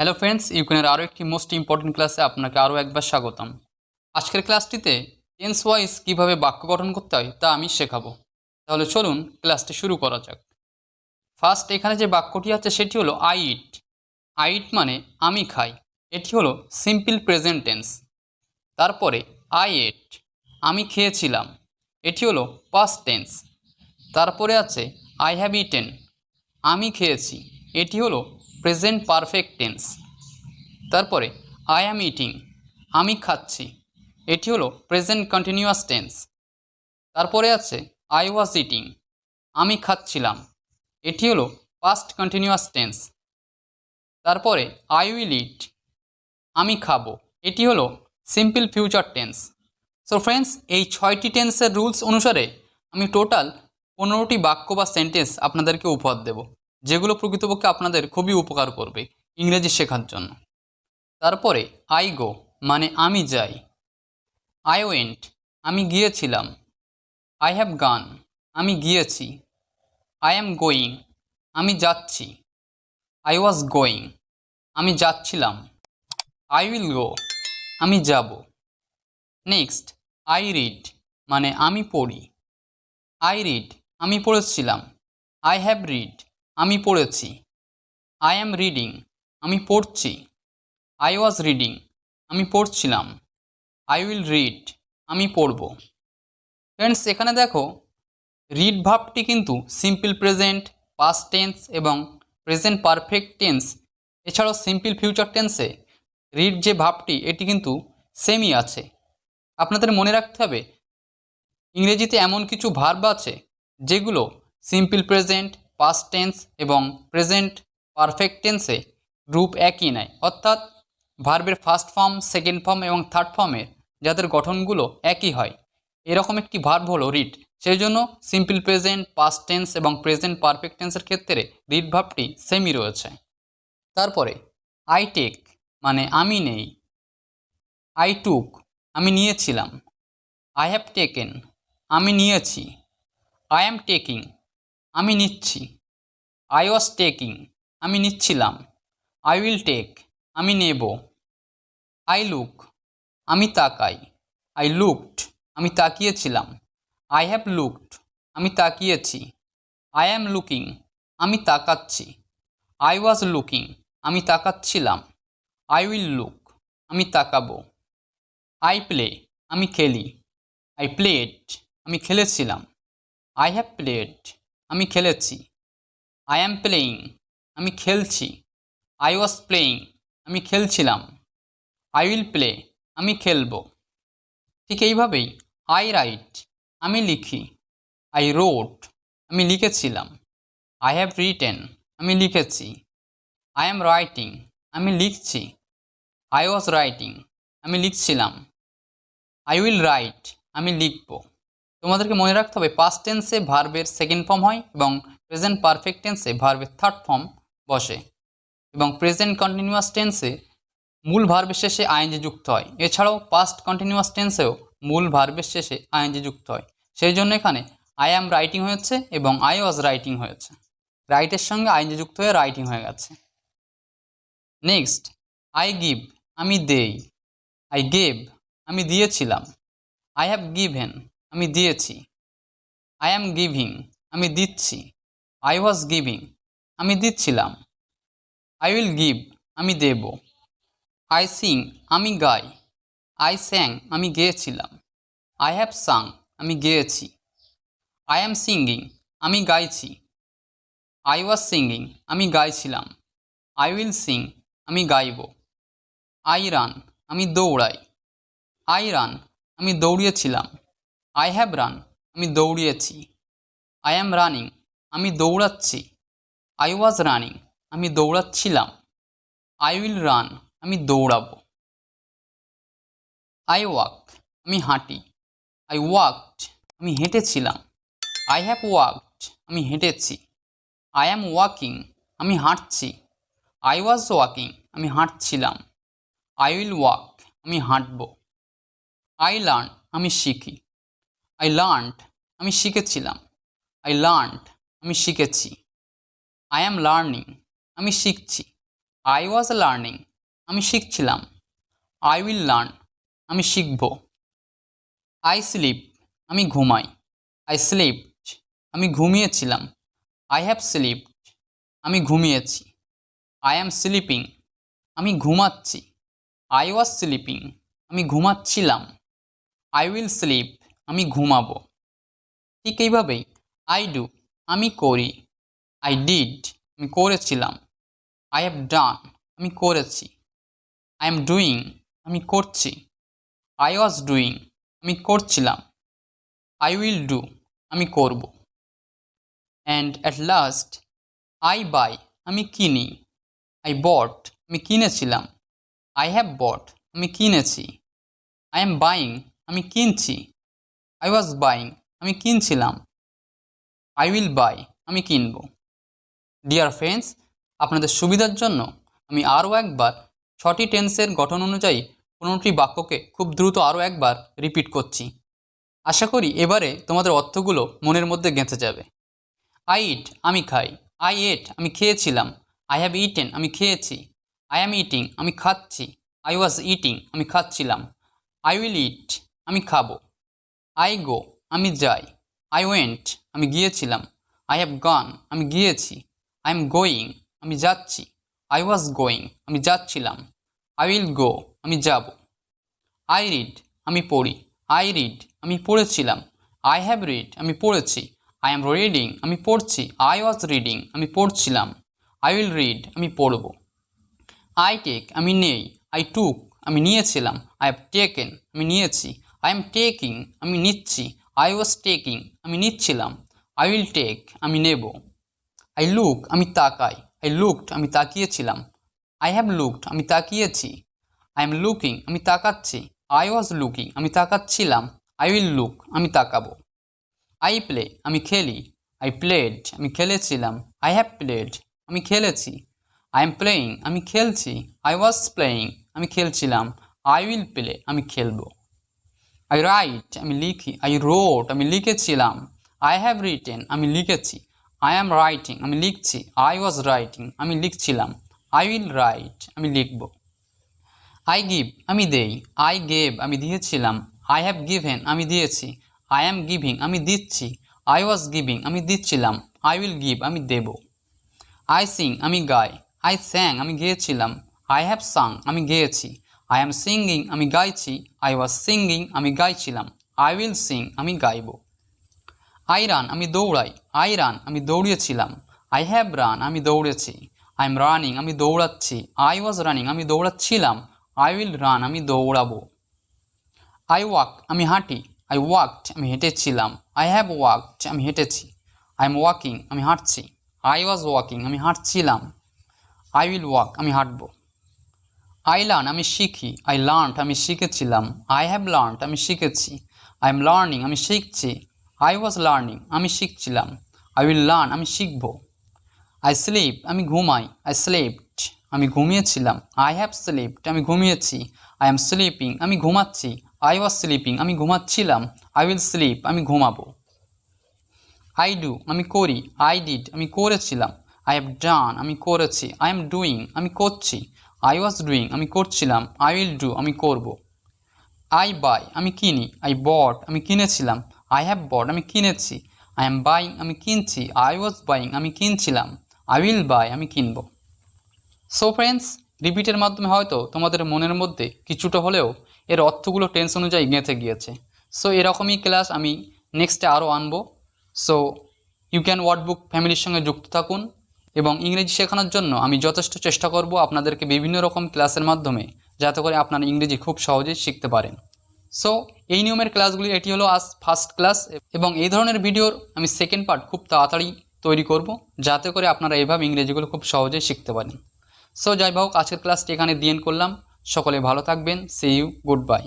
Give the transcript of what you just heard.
Hello friends ইউকেনের আরও একটি most important ক্লাসে আপনাকে আরও একবার স্বাগতম। আজকের ক্লাসটিতে টেন্স ওয়াইজ কীভাবে বাক্য গঠন করতে হয় তা আমি শেখাবো। তাহলে চলুন ক্লাসটি শুরু করা যাক। ফার্স্ট এখানে যে বাক্যটি আছে সেটি হলো আই ইট আই ইট মানে আমি খাই। এটি হলো সিম্পল প্রেজেন্ট টেন্স তারপরে আই এট আমি খেয়েছিলাম। এটি হলো পাস্ট টেন্স তারপরে আছে আই হ্যাভ ইটেন আমি খেয়েছি। এটি হলো প্রেজেন্ট পারফেক্ট টেন্স। তারপরে, আই অ্যাম ইটিং আমি খাচ্ছি এটি হলো প্রেজেন্ট কন্টিনিউয়াস টেন্স। তারপরে আছে, আই ওয়াজ ইটিং আমি খাচ্ছিলাম এটি হলো পাস্ট কন্টিনিউয়াস টেন্স। তারপরে, আই উইল ইট আমি খাব এটি হলো simple future tense. So friends, এই ছয়টি টেন্সের রুলস অনুসারে আমি টোটাল পনেরোটি বাক্য বা সেন্টেন্স আপনাদেরকে উপহার দেব। যেগুলো প্রকৃতপক্ষে আপনাদের খুবই উপকার করবে ইংরেজি শেখার জন্য। তারপরে আই গো মানে আমি যাই। আই ওয়েন্ট আমি গিয়েছিলাম। আই হ্যাভ গান আমি গিয়েছি। আই অ্যাম গোয়িং আমি যাচ্ছি। আই ওয়াজ গোয়িং আমি যাচ্ছিলাম। আই উইল গো আমি যাব। নেক্সট আই রিড মানে আমি পড়ি। আই রিড আমি পড়েছিলাম। আই হ্যাভ রিড আমি পড়েছি। আই অ্যাম রিডিং আমি পড়ছি। আই ওয়াজ রিডিং আমি পড়ছিলাম। আই উইল রিড আমি পড়ব। ফ্রেন্ডস এখানে দেখো রিড ভাবটি কিন্তু সিম্পল প্রেজেন্ট পাস্ট টেন্স এবং প্রেজেন্ট পারফেক্ট টেন্স এছাড়াও সিম্পল ফিউচার টেন্সে রিড যে ভাবটি, এটি কিন্তু সেমই আছে। আপনাদের মনে রাখতে হবে, ইংরেজিতে এমন কিছু ভার্ব আছে যেগুলো সিম্পল প্রেজেন্ট পাস্ট টেন্স এবং প্রেজেন্ট পারফেক্ট টেন্সে রূপ একই নেয়। অর্থাৎ ভার্বের ফার্স্ট ফর্ম সেকেন্ড ফর্ম এবং থার্ড ফর্মের যাদের গঠনগুলো একই হয়। এরকম একটি ভার্ব হলো রিড সেই জন্য সিম্পল প্রেজেন্ট পাস্ট টেন্স এবং প্রেজেন্ট পারফেক্ট টেন্সের ক্ষেত্রে রিড ভাবটি সেমই রয়েছে। তারপরে আই টেক মানে আমি নেই। আই টুক আমি নিয়েছিলাম। আই হ্যাভ টেকেন আমি নিয়েছি। আই অ্যাম টেকিং আমি নিচ্ছি। আই ওয়াজ টেকিং আমি নিচ্ছিলাম। আই উইল টেক আমি নেব। আই লুক আমি তাকাই। আই লুকড আমি তাকিয়েছিলাম। আই হ্যাভ লুকড আমি তাকিয়েছি। আই অ্যাম লুকিং আমি তাকাচ্ছি। আই ওয়াজ লুকিং আমি তাকাচ্ছিলাম। আই উইল লুক আমি তাকাবো। আই প্লে আমি খেলি। আই প্লেড আমি খেলেছিলাম। আই হ্যাভ প্লেড আমি খেলেছি। আই অ্যাম প্লেয়িং আমি খেলছি। আই ওয়াজ প্লেয়িং আমি খেলছিলাম। আই উইল প্লে আমি খেলব। ঠিক এইভাবেই আই রাইট আমি লিখি। আই রোট আমি লিখেছিলাম। আই হ্যাভ রিটেন আমি লিখেছি। আই অ্যাম রাইটিং আমি লিখছি। আই ওয়াজ রাইটিং আমি লিখছিলাম। আই উইল রাইট আমি লিখব। তোমাদেরকে মনে রাখতে হবে পাস্ট টেন্সে ভার্বের সেকেন্ড ফর্ম হয় এবং প্রেজেন্ট পারফেক্ট টেন্সে ভার্বের থার্ড ফর্ম বসে এবং প্রেজেন্ট কন্টিনিউয়াস টেন্সে মূল ভার্বের শেষে আইএনজি যুক্ত হয়। এছাড়াও পাস্ট কন্টিনিউয়াস টেন্সেও মূল ভার্বের শেষে আইএনজি যুক্ত হয়। সেই জন্য এখানে আই অ্যাম রাইটিং হয়েছে এবং আই ওয়াজ রাইটিং হয়েছে। রাইটের সঙ্গে আইএনজি যুক্ত হয়ে রাইটিং হয়ে গেছে। নেক্সট আই গিভ আমি দেই। আই গেভ আমি দিয়েছিলাম। আই হ্যাভ গিভেন আমি দিয়েছি। আই অ্যাম গিভিং আমি দিচ্ছি। আই ওয়াজ গিভিং আমি দিচ্ছিলাম। আই উইল গিভ আমি দেব। আই সিং আমি গাই। আই স্যাং আমি গেয়েছিলাম। আই হ্যাভ সাং আমি গেয়েছি। আই অ্যাম সিঙ্গিং আমি গাইছি। আই ওয়াজ সিঙ্গিং আমি গাইছিলাম। আই উইল সিং আমি গাইব। আই রান আমি দৌড়াই। আই রান আমি দৌড়িয়েছিলাম। আই হ্যাভ রান আমি দৌড়িয়েছি। আই অ্যাম রানিং আমি দৌড়াচ্ছি। আই ওয়াজ রানিং আমি দৌড়াচ্ছিলাম। আই উইল রান আমি দৌড়াবো। আই ওয়াক আমি হাঁটি। আই ওয়াকড আমি হেঁটেছিলাম। আই হ্যাভ ওয়াকড আমি হেঁটেছি। আই অ্যাম ওয়াকিং আমি হাঁটছি। আই ওয়াজ ওয়াকিং আমি হাঁটছিলাম। আই উইল ওয়াক আমি হাঁটবো। আই লার্ন আমি শিখি। আই লার্নড আমি শিখেছিলাম। আই লার্নড আমি শিখেছি। আই অ্যাম লার্নিং আমি শিখছি। আই ওয়াজ লার্নিং আমি শিখছিলাম। আই উইল লার্ন আমি শিখব। আই স্লিপ আমি ঘুমাই। আই স্লিপ আমি ঘুমিয়েছিলাম। আই হ্যাভ স্লিপ আমি ঘুমিয়েছি। আই অ্যাম স্লিপিং আমি ঘুমাচ্ছি। আই ওয়াজ স্লিপিং আমি ঘুমাচ্ছিলাম। আই উইল স্লিপ আমি ঘুমাবো। ঠিক এইভাবেই আই ডু আমি করি। আই ডিড আমি করেছিলাম। আই হ্যাভ ডান আমি করেছি। আই এম ডুইং আমি করছি। আই ওয়াজ ডুইং আমি করছিলাম। আই উইল ডু আমি করব। And at last I buy আমি কিনি। আই বট আমি কিনেছিলাম। আই হ্যাভ বট আমি কিনেছি। আই এম বাইং আমি কিনছি। আই ওয়াজ বাইং আমি কিনছিলাম। আই উইল বাই আমি কিনব। ডিয়ার ফ্রেন্ডস আপনাদের সুবিধার জন্য আমি আরও একবার ছটি টেন্সের গঠন অনুযায়ী পনেরোটি বাক্যকে খুব দ্রুত আরও একবার রিপিট করছি। আশা করি এবারে তোমাদের অর্থগুলো মনের মধ্যে গেঁথে যাবে। আই ইট আমি খাই। আই এট আমি খেয়েছিলাম। আই হ্যাভ ইটেন আমি খেয়েছি। আই অ্যাম ইটিং আমি খাচ্ছি। আই ওয়াজ ইটিং আমি খাচ্ছিলাম। আই উইল ইট আমি খাব। আই গো আমি যাই। আই ওয়েন্ট আমি গিয়েছিলাম। আই হ্যাভ গান আমি গিয়েছি। আই এম গোয়িং আমি যাচ্ছি। আই ওয়াজ গোয়িং আমি যাচ্ছিলাম। আই উইল গো আমি যাব। আই রিড আমি পড়ি। আই রিড আমি পড়েছিলাম। আই হ্যাভ রিড আমি পড়েছি। আই এম রিডিং আমি পড়ছি। আই ওয়াজ রিডিং আমি পড়ছিলাম। আই উইল রিড আমি পড়ব। আই টেক আমি নেই। আই টুক আমি নিয়েছিলাম। আই হ্যাভ টেকেন আমি নিয়েছি। আই এম টেকিং আমি নিচ্ছি। আই ওয়াজ টেকিং আমি নিচ্ছিলাম। আই উইল টেক আমি নেব। আই লুক আমি তাকাই। আই লুকড আমি তাকিয়েছিলাম। আই হ্যাভ লুকড আমি তাকিয়েছি। আই এম লুকিং আমি তাকাচ্ছি। আই ওয়াজ লুকিং আমি তাকাচ্ছিলাম। আই উইল লুক আমি তাকাবো। আই প্লে আমি খেলি। আই প্লেড আমি খেলেছিলাম। আই হ্যাভ প্লেড আমি খেলেছি। আই এম প্লেয়িং আমি খেলছি। আই ওয়াজ প্লেয়িং আমি খেলছিলাম। আই উইল প্লে আমি খেলব। আই রাইট আমি লিখি আই রোট আমি লিখেছিলাম। আই হ্যাভ রিটেন আমি লিখেছি। আই অ্যাম রাইটিং আমি লিখছি। আই ওয়াজ রাইটিং আমি লিখছিলাম। আই উইল রাইট আমি লিখব। আই গিভ আমি দেই। আই গেভ আমি দিয়েছিলাম। আই হ্যাভ গিভেন আমি দিয়েছি। আই অ্যাম গিভিং আমি দিচ্ছি। আই ওয়াজ গিভিং আমি দিচ্ছিলাম। আই উইল গিভ আমি দেব। আই সিং আমি গাই। আই স্যাং আমি গেয়েছিলাম। আই হ্যাভ সাং আমি গেয়েছি। আই অ্যাম সিঙ্গিং আমি গাইছি। আই ওয়াজ সিঙ্গিং আমি গাইছিলাম। আই উইল সিং আমি গাইব। আই রান আমি দৌড়াই। আই রান আমি দৌড়িয়েছিলাম আই হ্যাভ রান আমি দৌড়েছি। আই এম রানিং আমি দৌড়াচ্ছি। আই ওয়াজ রানিং আমি দৌড়াচ্ছিলাম। আই উইল রান আমি দৌড়াবো। আই ওয়াক আমি হাঁটি। আই ওয়াকড আমি হেঁটেছিলাম। আই হ্যাভ ওয়াকড আমি হেঁটেছি। আই এম ওয়াকিং আমি হাঁটছি। আই ওয়াজ ওয়াকিং আমি হাঁটছিলাম। আই উইল ওয়াক আমি হাঁটবো। আই লার্ন আমি শিখি। আই লার্নড আমি শিখেছিলাম। আই হ্যাভ লার্ন আমি শিখেছি। আই এম লার্নিং আমি শিখছি। আই ওয়াজ লার্নিং আমি শিখছিলাম। আই উইল লার্ন আমি শিখব। আই স্লিপ আমি ঘুমাই। আই স্লিপড আমি ঘুমিয়েছিলাম। আই হ্যাভ স্লিপড আমি ঘুমিয়েছি। আই এম স্লিপিং আমি ঘুমাচ্ছি। আই ওয়াজ স্লিপিং আমি ঘুমাচ্ছিলাম। আই উইল স্লিপ আমি ঘুমাবো। আই ডু আমি করি। আই ডিড আমি করেছিলাম। আই হ্যাভ ডান আমি করেছি। আই এম ডুইং আমি করছি। আই ওয়াজ ডুইং আমি করছিলাম আই উইল ডু আমি করব। আই বাই আমি কিনি। আই বট আমি কিনেছিলাম। আই হ্যাভ বট আমি কিনেছি। আই এম বাইং আমি কিনছি। আই ওয়াজ বাইং আমি কিনছিলাম। আই উইল বাই আমি কিনব। সো ফ্রেন্ডস রিপিটের মাধ্যমে হয়তো তোমাদের মনের মধ্যে কিছুটা হলেও এর অর্থগুলো টেন্স অনুযায়ী গেঁথে গিয়েছে। সো এরকমই ক্লাস আমি নেক্সটে আরও আনব। So you can word book ফ্যামিলির সঙ্গে যুক্ত থাকুন। এবং ইংরেজি শেখানোর জন্য আমি যথেষ্ট চেষ্টা করব আপনাদেরকে বিভিন্ন রকম ক্লাসের মাধ্যমে যাতে করে আপনারা ইংরেজি খুব সহজেই শিখতে পারেন। সো এই নিয়মের ক্লাসগুলি, এটি হলো আজ ফার্স্ট ক্লাস এবং এই ধরনের ভিডিওর আমি সেকেন্ড পার্ট খুব তাড়াতাড়ি তৈরি করব যাতে করে আপনারা এইভাবে ইংরেজিগুলো খুব সহজেই শিখতে পারেন। সো যাই হোক, আজকের ক্লাসটি এখানে দিয়ে করলাম। সকলে ভালো থাকবেন। C you good bye